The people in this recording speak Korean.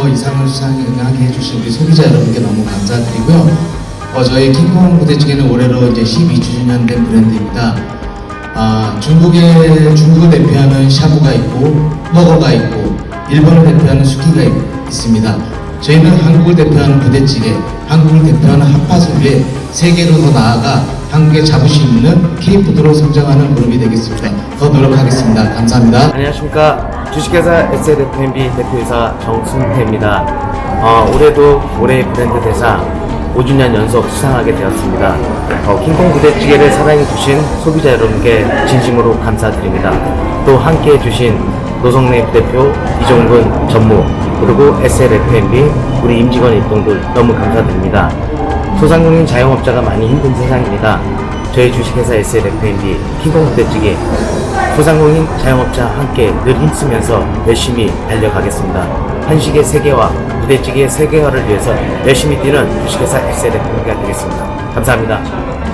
먼저 이상을 수상하게 해주신 우리 소비자 여러분께 너무 감사드리고요. 어, 저희 킹콩 부대찌개는 올해로 이제 12주년 된 브랜드입니다. 아, 중국의 중국을 대표하는 샤브가 있고 먹어가 있고 일본을 대표하는 수키가 있, 있습니다. 저희는 한국을 대표하는 부대찌개, 한국을 대표하는 핫팟을 위해 세계로 더 나아가 한국의 자부심 있는 K푸드로 성장하는 그룹이 되겠습니다. 더 노력하겠습니다. 감사합니다. 안녕하십니까 주식회사 SLFMB 대표이사 정순태입니다. 어, 올해도 올해 브랜드 대사 5주년 연속 수상하게 되었습니다. 어, 킹콩 부대찌개를 사랑해주신 소비자 여러분께 진심으로 감사드립니다. 또 함께해주신 노성래 부대표, 이종근 전무, 그리고 SLFMB 우리 임직원 일동들 너무 감사드립니다. 소상공인 자영업자가 많이 힘든 세상입니다. 저희 주식회사 SLFMB 킹콩 부대찌개 소상공인 자영업자 함께 늘 힘쓰면서 열심히 달려가겠습니다. 한식의 세계화, 부대찌개의 세계화를 위해서 열심히 뛰는 주식회사 SLF가 되겠습니다. 감사합니다.